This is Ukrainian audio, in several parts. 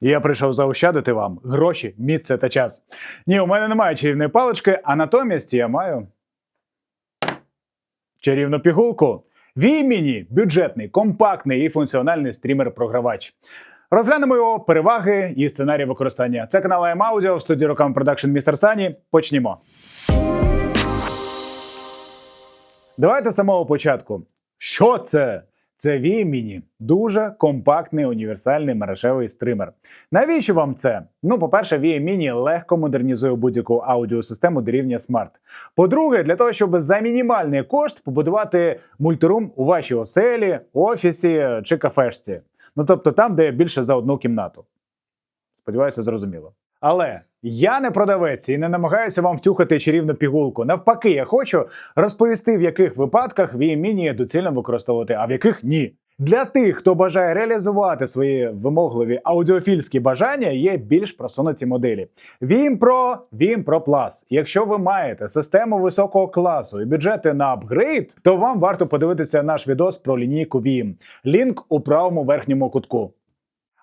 Я прийшов заощадити вам гроші, місце та час. Ні, у мене немає чарівної палички, а натомість я маю чарівну пігулку. Віміні бюджетний, компактний і функціональний стрімер-програвач. Розглянемо його переваги і сценарії використання. Це канал Audio в студії Рокам Продакшн Містер Сані. Почнімо. Давайте з самого початку. Що це? Це Vimini. дуже компактний універсальний мережевий стример. Навіщо вам це? Ну, по-перше, Vimini легко модернізує будь-яку аудіосистему до рівня смарт. По-друге, для того, щоб за мінімальний кошт побудувати мультирум у вашій оселі, офісі чи кафешці. Ну тобто там, де більше за одну кімнату. Сподіваюся, зрозуміло. Але я не продавець і не намагаюся вам втюхати чарівну пігулку. Навпаки, я хочу розповісти, в яких випадках VMini доцільно використовувати, а в яких ні. Для тих, хто бажає реалізувати свої вимогливі аудіофільські бажання, є більш просунуті моделі. Vim Pro, Vim Pro Plus. Якщо ви маєте систему високого класу і бюджети на апгрейд, то вам варто подивитися наш відос про лінійку Vim. Лінк у правому верхньому кутку.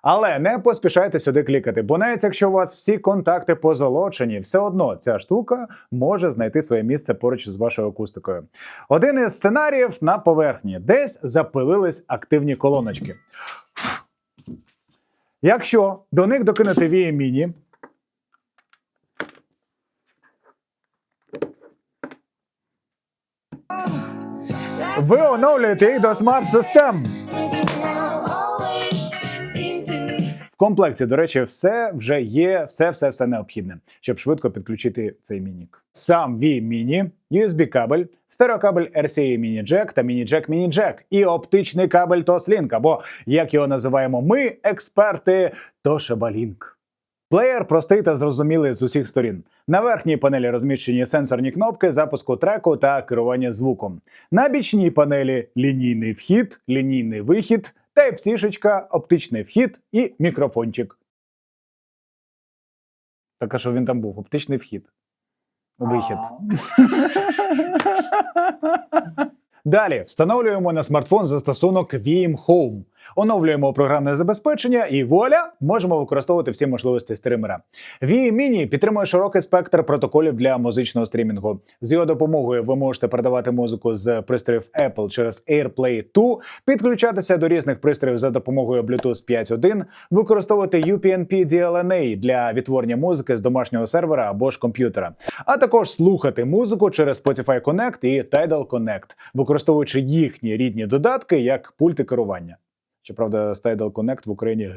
Але не поспішайте сюди клікати, бо навіть якщо у вас всі контакти позолочені, все одно ця штука може знайти своє місце поруч з вашою акустикою. Один із сценаріїв на поверхні десь запилились активні колоночки. Якщо до них докинути VMini, ви оновлюєте їх до смарт-систем. В комплекті, до речі, все вже є, все, все, все необхідне, щоб швидко підключити цей мінік. Сам V-Mini, USB кабель, стереокабель RCA Mini Jack та Mini Jack Mini Jack і оптичний кабель TOS-Link, або як його називаємо ми, експерти, Toshiba Link. Плеєр простий та зрозумілий з усіх сторін. На верхній панелі розміщені сенсорні кнопки запуску треку та керування звуком. На бічній панелі лінійний вхід, лінійний вихід, Type-C, оптичний вхід і мікрофончик. Так а що він там був? Оптичний вхід. Вихід. Далі встановлюємо на смартфон застосунок VM Home. Оновлюємо програмне забезпечення і вуаля, можемо використовувати всі можливості стримера. Vim Mini підтримує широкий спектр протоколів для музичного стрімінгу. З його допомогою ви можете передавати музику з пристроїв Apple через AirPlay 2, підключатися до різних пристроїв за допомогою Bluetooth 5.1, використовувати UPnP DLNA для відтворення музики з домашнього сервера або ж комп'ютера, а також слухати музику через Spotify Connect і Tidal Connect, використовуючи їхні рідні додатки як пульти керування. Щоправда, Tidal Connect в Україні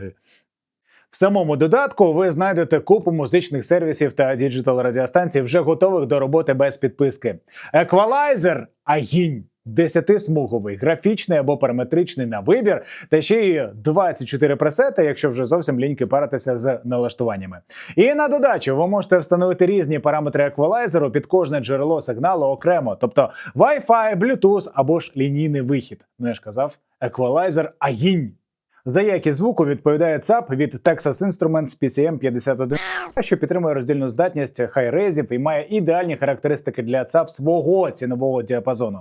В самому додатку ви знайдете купу музичних сервісів та діджитал радіостанцій, вже готових до роботи без підписки. Еквалайзер агінь. 10-смуговий, графічний або параметричний на вибір, та ще й 24 пресети, якщо вже зовсім ліньки паритися з налаштуваннями. І на додачу ви можете встановити різні параметри еквалайзеру під кожне джерело сигналу окремо, тобто Wi-Fi, Bluetooth або ж лінійний вихід. Ну я ж казав, еквалайзер агінь. За якість звуку відповідає ЦАП від Texas Instruments PCM51, що підтримує роздільну здатність хай-резів і має ідеальні характеристики для ЦАП свого цінового діапазону.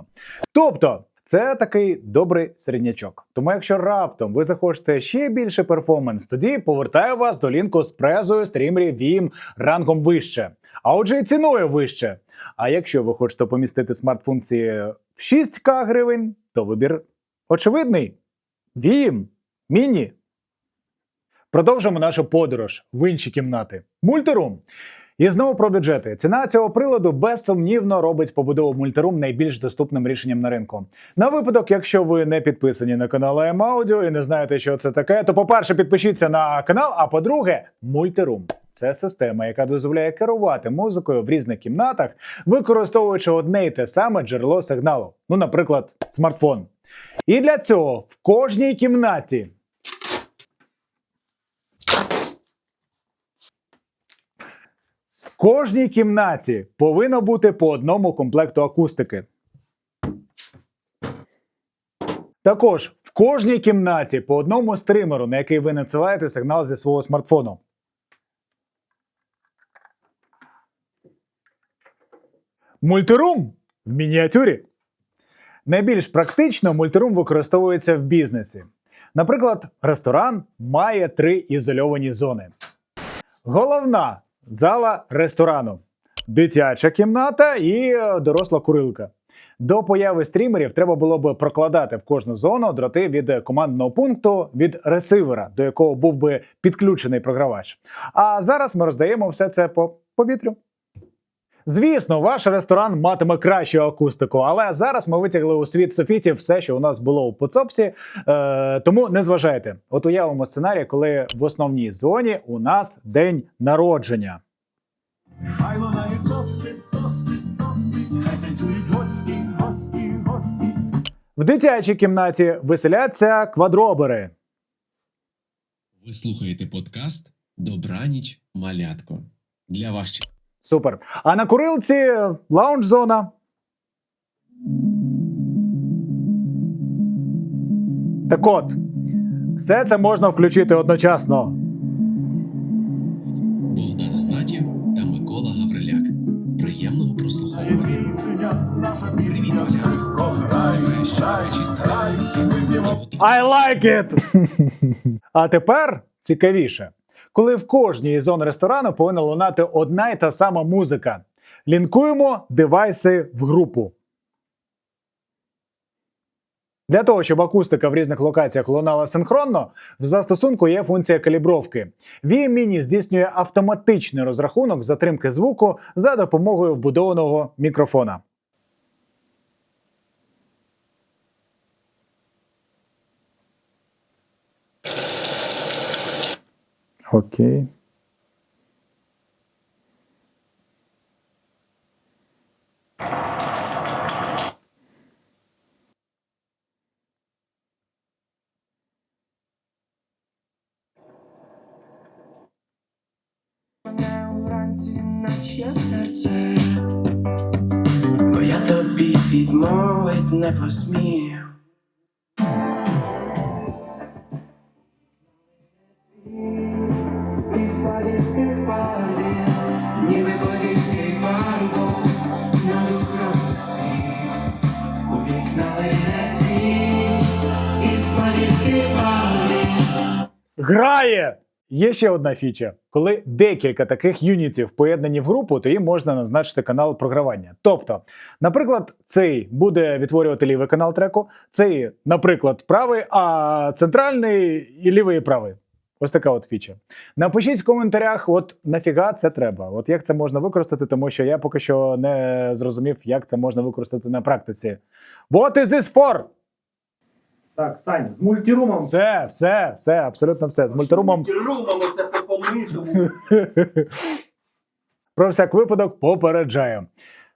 Тобто. Це такий добрий середнячок. Тому, якщо раптом ви захочете ще більше перформанс, тоді повертаю вас до лінку з презою стрімерів VIM рангом вище, а отже, і ціною вище. А якщо ви хочете помістити смарт-функції в 6К гривень, то вибір очевидний: VIM. Міні. Продовжимо нашу подорож в інші кімнати. Мультирум. І знову про бюджети. Ціна цього приладу безсумнівно робить побудову мультирум найбільш доступним рішенням на ринку. На випадок, якщо ви не підписані на канал AM Audio і не знаєте, що це таке, то по-перше, підпишіться на канал, а по-друге, мультирум. Це система, яка дозволяє керувати музикою в різних кімнатах, використовуючи одне й те саме джерело сигналу. Ну, наприклад, смартфон. І для цього в кожній кімнаті кожній кімнаті повинно бути по одному комплекту акустики. Також в кожній кімнаті по одному стримеру, на який ви надсилаєте сигнал зі свого смартфону. Мультирум в мініатюрі. Найбільш практично мультирум використовується в бізнесі. Наприклад, ресторан має три ізольовані зони. Головна зала ресторану, дитяча кімната і е, доросла курилка. До появи стрімерів треба було б прокладати в кожну зону дроти від командного пункту від ресивера, до якого був би підключений програвач. А зараз ми роздаємо все це по повітрю. Звісно, ваш ресторан матиме кращу акустику, але зараз ми витягли у світ софітів все, що у нас було у поцопсі. Е, тому не зважайте. От уявимо сценарій, коли в основній зоні у нас день народження. Хай лунають тости, тости, тости, хай танцюють гості, гості, гості. В дитячій кімнаті веселяться квадробери. Ви слухаєте подкаст Добраніч малятко. Для вас Супер. А на курилці лаунж-зона. Так от, все це можна включити одночасно. Богдан Натів та Микола Гавриляк. Приємного прослуховування. Привіт. I like it! а тепер цікавіше. Коли в кожній зон ресторану повинна лунати одна й та сама музика. Лінкуємо девайси в групу. Для того, щоб акустика в різних локаціях лунала синхронно, в застосунку є функція калібровки. VMini здійснює автоматичний розрахунок затримки звуку за допомогою вбудованого мікрофона. Окей. Серце, бо я тобі відмовить не посмію. Грає! Є ще одна фіча. Коли декілька таких юнітів поєднані в групу, то їм можна назначити канал програвання. Тобто, наприклад, цей буде відтворювати лівий канал треку, цей, наприклад, правий, а центральний і лівий і правий. Ось така от фіча. Напишіть в коментарях, от нафіга це треба. От як це можна використати, тому що я поки що не зрозумів, як це можна використати на практиці. What is this for? Так, Саня, з мультирумом. Все, все, все, абсолютно все. З мультирумом Мультирумом це по помитому. Про всяк випадок попереджаю.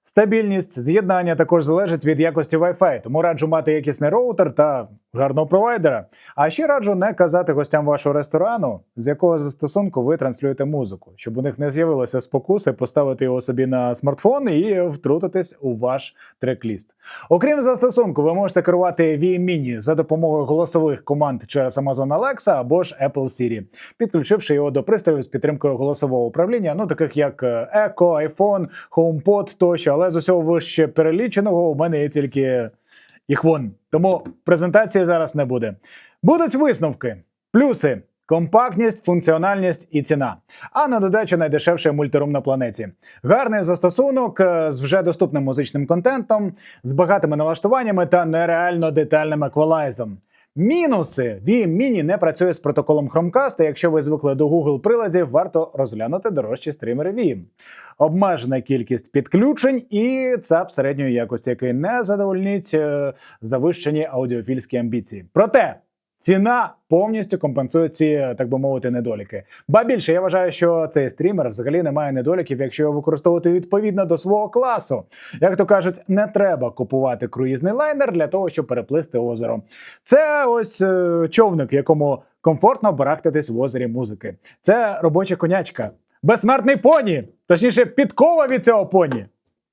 Стабільність з'єднання також залежить від якості Wi-Fi, тому раджу мати якісний роутер та гарного провайдера. А ще раджу не казати гостям вашого ресторану, з якого застосунку ви транслюєте музику, щоб у них не з'явилося спокуси поставити його собі на смартфон і втрутитись у ваш трек-ліст. Окрім застосунку, ви можете керувати VMini за допомогою голосових команд через Amazon Alexa або ж Apple Siri, підключивши його до пристроїв з підтримкою голосового управління, ну таких як е, Echo, iPhone, HomePod тощо. Але з усього вище переліченого у мене є тільки їх вон. Тому презентації зараз не буде. Будуть висновки, плюси. Компактність, функціональність і ціна. А на додачу найдешевший мультирум на планеті. Гарний застосунок е, з вже доступним музичним контентом, з багатими налаштуваннями та нереально детальним еквалайзом. Мінуси VM Mini не працює з протоколом Chromecast, і Якщо ви звикли до Google приладів, варто розглянути дорожчі стрімери VM. Обмежена кількість підключень і ЦАП середньої якості, який не задовольнить е, завищені аудіофільські амбіції. Проте ціна повністю компенсує ці, так би мовити, недоліки. Ба більше я вважаю, що цей стрімер взагалі не має недоліків, якщо його використовувати відповідно до свого класу. Як то кажуть, не треба купувати круїзний лайнер для того, щоб переплисти озеро. Це ось е, човник, якому комфортно барахтатись в озері музики. Це робоча конячка, безсмертний поні, точніше, підкова від цього поні.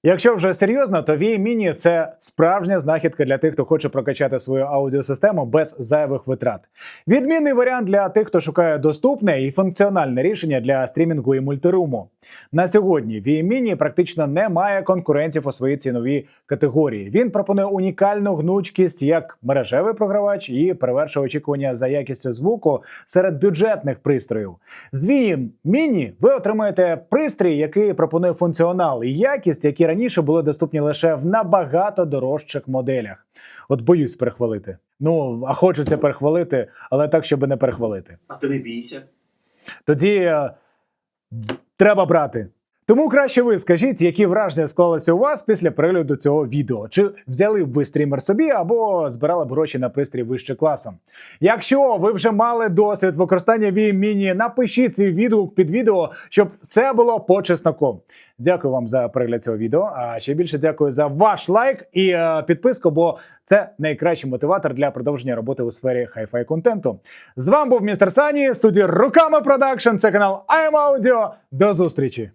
Якщо вже серйозно, то VIA Mini – це справжня знахідка для тих, хто хоче прокачати свою аудіосистему без зайвих витрат. Відмінний варіант для тих, хто шукає доступне і функціональне рішення для стрімінгу і мультируму. На сьогодні VIA Mini практично не має конкурентів у своїй ціновій категорії. Він пропонує унікальну гнучкість як мережевий програвач і перевершує очікування за якістю звуку серед бюджетних пристроїв. З VIA Mini ви отримаєте пристрій, який пропонує функціонал і якість, які раніше були доступні лише в набагато дорожчих моделях. От боюсь перехвалити. Ну а хочеться перехвалити, але так, щоб не перехвалити. А ти не бійся. Тоді е, треба брати. Тому краще ви скажіть, які враження склалися у вас після перегляду цього відео. Чи взяли б ви стрімер собі або збирали б гроші на пристрій вище класом? Якщо ви вже мали досвід використання VIA Mini, напишіть свій відгук під відео, щоб все було по чесноку. Дякую вам за перегляд цього відео. А ще більше дякую за ваш лайк і е, підписку, бо це найкращий мотиватор для продовження роботи у сфері хай-фай контенту. З вами був містер Сані, студія Руками Продакшн. Це канал I'm Audio. До зустрічі!